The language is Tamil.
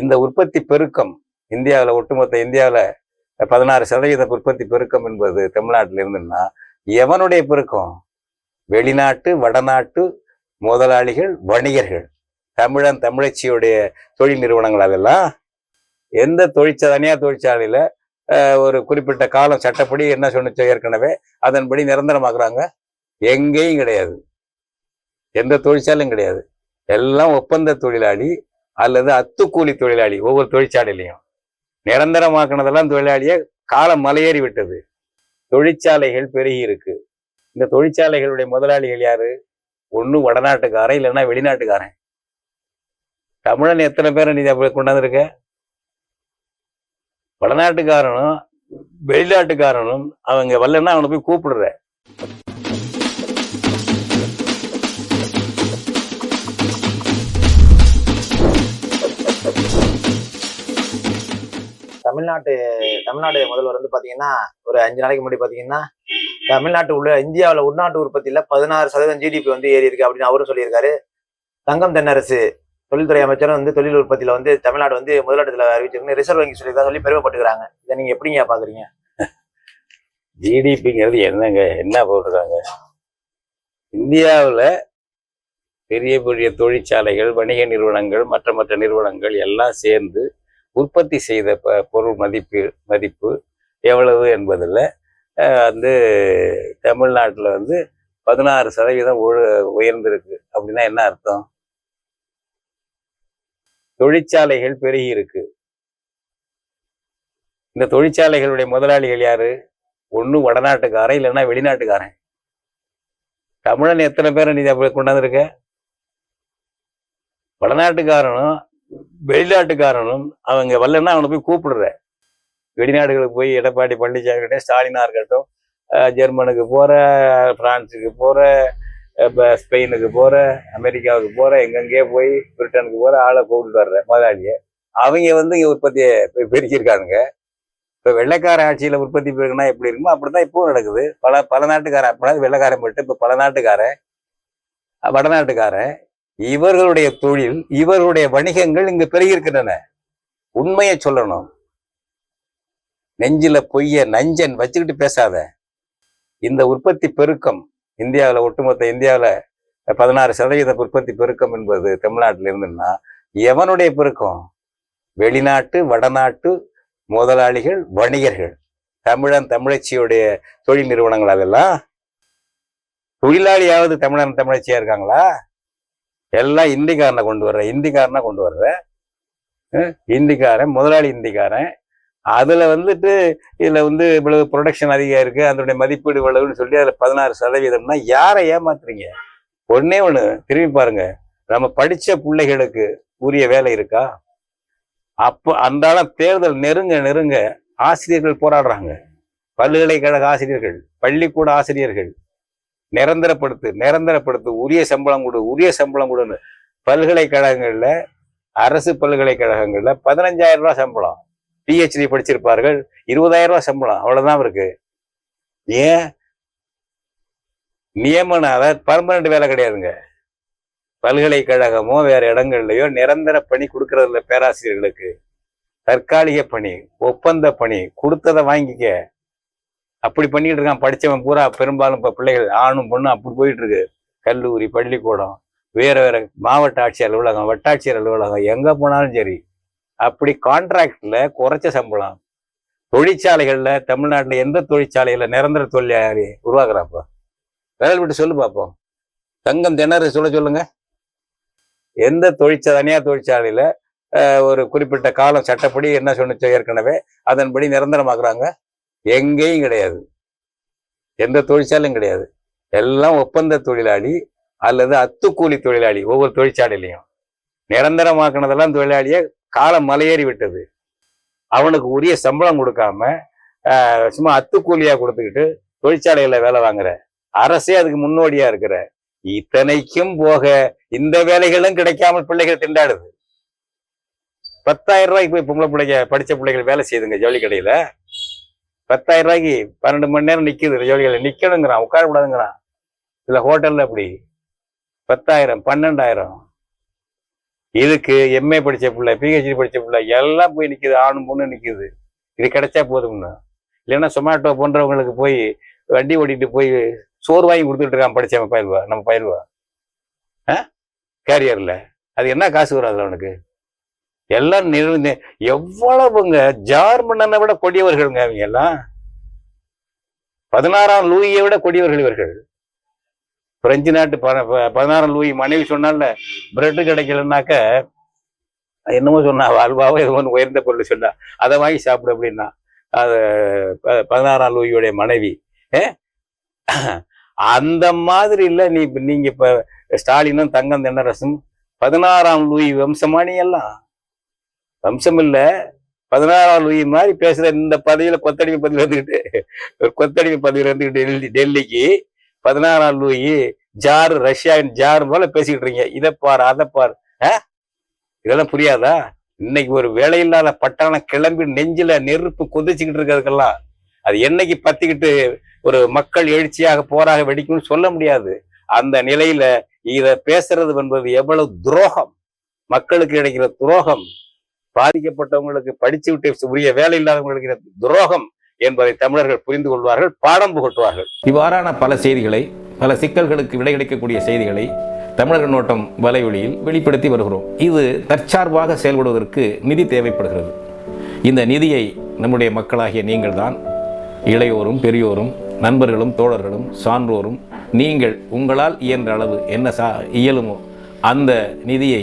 இந்த உற்பத்தி பெருக்கம் இந்தியாவில் ஒட்டுமொத்த இந்தியாவில் பதினாறு சதவீத உற்பத்தி பெருக்கம் என்பது தமிழ்நாட்டில் இருந்துன்னா எவனுடைய பெருக்கம்? வெளிநாட்டு வடநாட்டு முதலாளிகள் வணிகர்கள். தமிழன் தமிழச்சியுடைய தொழில் நிறுவனங்கள் அதெல்லாம். எந்த தொழிற்சா தனியார் தொழிற்சாலையில் ஒரு குறிப்பிட்ட காலம் சட்டப்படி என்ன சொன்னிச்சோ ஏற்கனவே அதன்படி நிரந்தரமாக்குறாங்க. எங்கேயும் கிடையாது. எந்த தொழிற்சாலையும் கிடையாது. எல்லாம் ஒப்பந்த தொழிலாளி அல்லது அத்துக்கூலி தொழிலாளி ஒவ்வொரு தொழிற்சாலையிலையும். நிரந்தரமாக்குனதெல்லாம் தொழிலாளியை காலம் மலையேறி விட்டது. தொழிற்சாலைகள் பெருகி இருக்கு. இந்த தொழிற்சாலைகளுடைய முதலாளிகள் யாரு? ஒன்று வடநாட்டுக்காரன் இல்லைன்னா வெளிநாட்டுக்காரன். தமிழன் எத்தனை பேரை நீ அப்படி கொண்டாந்துருக்க? வடநாட்டுக்காரனும் வெளிநாட்டுக்காரனும் அவங்க வரலன்னா அவனை போய் கூப்பிடுற. தமிழ்நாட்டு தமிழ்நாடு முதல்வர் வந்து பாத்தீங்கன்னா ஒரு அஞ்சு நாளைக்கு முன்னாடி பாத்தீங்கன்னா தமிழ்நாட்டு உள்ள இந்தியாவில் உள்நாட்டு உற்பத்தியில பதினாறு சதவீதம் ஜிடிபி வந்து ஏறி இருக்கு அப்படின்னு அவரும் சொல்லியிருக்காரு. தங்கம் தென்னரசு தொழில்துறை அமைச்சரும் வந்து தொழில் உற்பத்தியில வந்து தமிழ்நாடு வந்து முதலிடத்துல அறிவிச்சிருக்கு ரிசர்வ் வங்கி சொல்லியிருக்கா சொல்லி பெருமைப்பட்டுக்கிறாங்க. இதை நீங்க எப்படிங்க பாக்குறீங்க? ஜிடிபிங்கிறது என்னங்க? என்ன போட்டிருக்காங்க? இந்தியாவில் பெரிய பெரிய தொழிற்சாலைகள் வணிக நிறுவனங்கள் மற்ற மற்ற நிறுவனங்கள் எல்லாம் சேர்ந்து உற்பத்தி செய்த ப பொருள் மதிப்பு மதிப்பு எவ்வளவு என்பதில் வந்து தமிழ்நாட்டில் வந்து பதினாறு சதவீதம் உயர்ந்திருக்கு. அப்படின்னா என்ன அர்த்தம்? தொழிற்சாலைகள் பெருகி இருக்கு. இந்த தொழிற்சாலைகளுடைய முதலாளிகள் யாரு? ஒன்று வடநாட்டுக்காரன் இல்லைன்னா வெளிநாட்டுக்காரன் தமிழன் எத்தனை பேரை நீ அப்படி கொண்டாந்துருக்க? வடநாட்டுக்காரனும் வெளிநாட்டுக்காரனும் அவங்க வரலன்னா அவனை போய் கூப்பிடுற வெளிநாடுகளுக்கு போய் எடப்பாடி பழனிசாமி இருக்கட்டும் ஸ்டாலினா இருக்கட்டும் ஜெர்மனுக்கு போற பிரான்ஸுக்கு போற இப்போ ஸ்பெயினுக்கு போற அமெரிக்காவுக்கு போற எங்கெங்கேயோ போய் பிரிட்டனுக்கு போற ஆளை கூப்பிட்டு வர்ற முதலாளியை. அவங்க வந்து இங்க உற்பத்தியை பெருக்கியிருக்கானுங்க. இப்ப வெள்ளைக்கார ஆட்சியில் உற்பத்தி பெருக்குனா எப்படி இருக்குமோ அப்படிதான் இப்போ நடக்குது. பல பல நாட்டுக்காரன் அப்படின்னா வெள்ளைக்காரன் போயிட்டு இப்போ பல நாட்டுக்காரன் வடநாட்டுக்காரன். இவர்களுடைய தொழில் இவர்களுடைய வணிகங்கள் இங்கு பெருகியிருக்கின்றன. உண்மையை சொல்லணும். நெஞ்சில பொய்ய நஞ்சன் வச்சுக்கிட்டு பேசாத. இந்த உற்பத்தி பெருக்கம் இந்தியாவில் ஒட்டுமொத்த இந்தியாவில் பதினாறு சதவீத உற்பத்தி பெருக்கம் என்பது தமிழ்நாட்டில் இருந்துன்னா எவனுடைய பெருக்கம்? வெளிநாட்டு வடநாட்டு முதலாளிகள் வணிகர்கள். தமிழன் தமிழச்சியுடைய தொழில் நிறுவனங்கள் அதெல்லாம். தொழிலாளியாவது தமிழன் தமிழச்சியா இருக்காங்களா? எல்லாம் இந்திக்காரனை கொண்டு வர்ற இந்திக்காரனா கொண்டு வர்ற இந்திக்காரன் முதலாளி இந்திக்காரன். அதுல வந்துட்டு இதுல வந்து இவ்வளவு ப்ரொடக்ஷன் அதிகம் இருக்கு அதனுடைய மதிப்பீடு இவ்வளவுன்னு சொல்லி அதுல பதினாறு சதவீதம்னா யாரை ஏமாத்துறீங்க? ஒன்னே ஒன்று திரும்பி பாருங்க. நம்ம படிச்ச பிள்ளைகளுக்கு உரிய வேலை இருக்கா? அப்போ அன்றாடம் தேர்தல் நெருங்க நெருங்க ஆசிரியர்கள் போராடுறாங்க. பல்கலைக்கழக ஆசிரியர்கள் பள்ளிக்கூட ஆசிரியர்கள் நிரந்தரப்படுத்து நிரந்தரப்படுத்து உரிய சம்பளம் கொடு உரிய சம்பளம் கொடுன்னு பல்கலைக்கழகங்கள்ல அரசு பல்கலைக்கழகங்கள்ல பதினஞ்சாயிரம் ரூபாய் சம்பளம். பிஹெச்டி படிச்சிருப்பார்கள் இருபதாயிரம் ரூபாய் சம்பளம் அவ்வளவுதான் இருக்கு. ஏன்? நியமன அதாவது பர்மனண்ட் வேலை கிடையாதுங்க. பல்கலைக்கழகமோ வேற இடங்கள்லையோ நிரந்தர பணி கொடுக்கறதில்ல பேராசிரியர்களுக்கு தற்காலிக பணி ஒப்பந்த பணி கொடுத்ததை வாங்கிக்க. அப்படி பண்ணிட்டு இருக்கான். படிச்சவன் பூரா பெரும்பாலும் இப்போ பிள்ளைகள் ஆணும் பொண்ணும் அப்படி போயிட்டு இருக்கு. கல்லூரி பள்ளிக்கூடம் வேற வேற மாவட்ட ஆட்சியர் அலுவலகம் வட்டாட்சியர் அலுவலகம் எங்கே போனாலும் சரி. அப்படி கான்ட்ராக்டில் குறைச்ச சம்பளம். தொழிற்சாலைகள்ல தமிழ்நாட்டில் எந்த தொழிற்சாலையில் நிரந்தர தொழிலாளி உருவாக்குறாப்பா? விரல் விட்டு சொல்லு பார்ப்போம் தங்கம் திணறு சொல்ல சொல்லுங்க. எந்த தொழிற்சா தனியார் தொழிற்சாலையில ஒரு குறிப்பிட்ட காலம் சட்டப்படி என்ன சொன்னிச்சோ ஏற்கனவே அதன்படி நிரந்தரமாக்குறாங்க. எங்கேயும் கிடையாது. எந்த தொழிற்சாலையும் கிடையாது. எல்லாம் ஒப்பந்த தொழிலாளி அல்லது அத்துக்கூலி தொழிலாளி ஒவ்வொரு தொழிற்சாலையிலையும். நிரந்தரமாக்குனதெல்லாம் தொழிலாளியை காலம் மலையேறி விட்டது. அவனுக்கு உரிய சம்பளம் கொடுக்காம ஆஹ், சும்மா அத்துக்கூலியா கொடுத்துக்கிட்டு தொழிற்சாலைகளில் வேலை வாங்குற. அரசே அதுக்கு முன்னோடியா இருக்கிற. இத்தனைக்கும் போக இந்த வேலைகளும் கிடைக்காமல் பிள்ளைகள் திண்டாடுது. பத்தாயிரம் ரூபாய்க்கு போய் பொம்பளை பிள்ளைங்க படிச்ச பிள்ளைகள் வேலை செய்யுதுங்க ஜவுளி கடையில் பத்தாயிரம் ரூபாய்க்கு பன்னெண்டு மணி நேரம் நிக்குது. ஜவுளி நிற்கணுங்கிறான் உட்கார உட்காரக்கூடாதுங்கிறான். இல்லை ஹோட்டல்ல அப்படி பத்தாயிரம் பன்னெண்டாயிரம். இதுக்கு எம்ஏ படிச்ச பிள்ளை பிஹெச்டி படிச்ச பிள்ளை எல்லாம் போய் நிக்குது. ஆணும் பொண்ணு நிக்குது. இது கிடைச்சா போதும்னு. இல்லைன்னா சொமேட்டோ போன்றவங்களுக்கு போய் வண்டி ஓட்டிட்டு போய் சோறு வாங்கி கொடுத்துட்டு இருக்கான் படிச்சவன் பயில்வா நம்ம பயில்வா? ஆ? கேரியர்ல அது என்ன காசு வரும் அதுல அவனுக்கு? எல்லாம் நிறுவன எவ்வளவுங்க ஜார்மன்னனை விட கொடியவர்கள்ங்க அவங்க எல்லாம். பதினாறாம் லூயை விட கொடியவர்கள் இவர்கள். பிரெஞ்சு நாட்டு ப- ப- பதினாறாம் லூயி மனைவி சொன்னால பிரெட் கிடைக்கலனாக்க என்னமோ சொன்னா அல்வாவோ ஏதோ ஒன்று உயர்ந்த பொருள் சொன்னா அதை வாங்கி சாப்பிடு அப்படின்னா அது ப- பதினாறாம் லூயியோடைய மனைவி அந்த மாதிரி இல்ல நீ இப்ப நீங்க இப்ப ஸ்டாலினும் தங்கம் தென்னரசும் பதினாறாம் லூயி வம்சமானி எல்லாம். வம்சம் இல்லை பதினாறாம் லூயி மாதிரி பேசுற இந்த பதவியில கொத்தடிமை பதவியில இருந்துக்கிட்டு ஒரு கொத்தடிமை பதவி இருந்துக்கிட்டு டெல்லி டெல்லிக்கு பதினாறாம் லூயி ஜார் ரஷ்யாவின் ஜார் போல பேசிக்கிட்டு இருக்கீங்க. இதை பார் அதை பார். ஆ? இதெல்லாம் புரியாதா? இன்னைக்கு ஒரு வேலையில்லாத பட்டாளம் கிளம்பி நெஞ்சில நெருப்பு கொதிச்சுக்கிட்டு இருக்கிறதுக்கெல்லாம் அது என்னைக்கு பத்திக்கிட்டு ஒரு மக்கள் எழுச்சியாக போராக வெடிக்கும்னு சொல்ல முடியாது. அந்த நிலையில இதை பேசுறது என்பது எவ்வளவு துரோகம். மக்களுக்கு கிடைக்கிற துரோகம். பாதிக்கப்பட்டவங்களுக்கு படிச்சு விட்டு உரிய வேலை இல்லாதவங்களுக்கு துரோகம் என்பதை தமிழர்கள் புரிந்து கொள்வார்கள் பாடம் புகட்டுவார்கள். இவ்வாறான பல செய்திகளை பல சிக்கல்களுக்கு விடை கிடைக்கக்கூடிய செய்திகளை தமிழக நோட்டம் வலையொலியில் வெளிப்படுத்தி வருகிறோம். இது தற்சார்பாக செயல்படுவதற்கு நிதி தேவைப்படுகிறது. இந்த நிதியை நம்முடைய மக்களாகிய நீங்கள்தான் இளையோரும் பெரியோரும் நண்பர்களும் தோழர்களும் சான்றோரும் நீங்கள் உங்களால் இயன்ற அளவு என்ன சா இயலுமோ அந்த நிதியை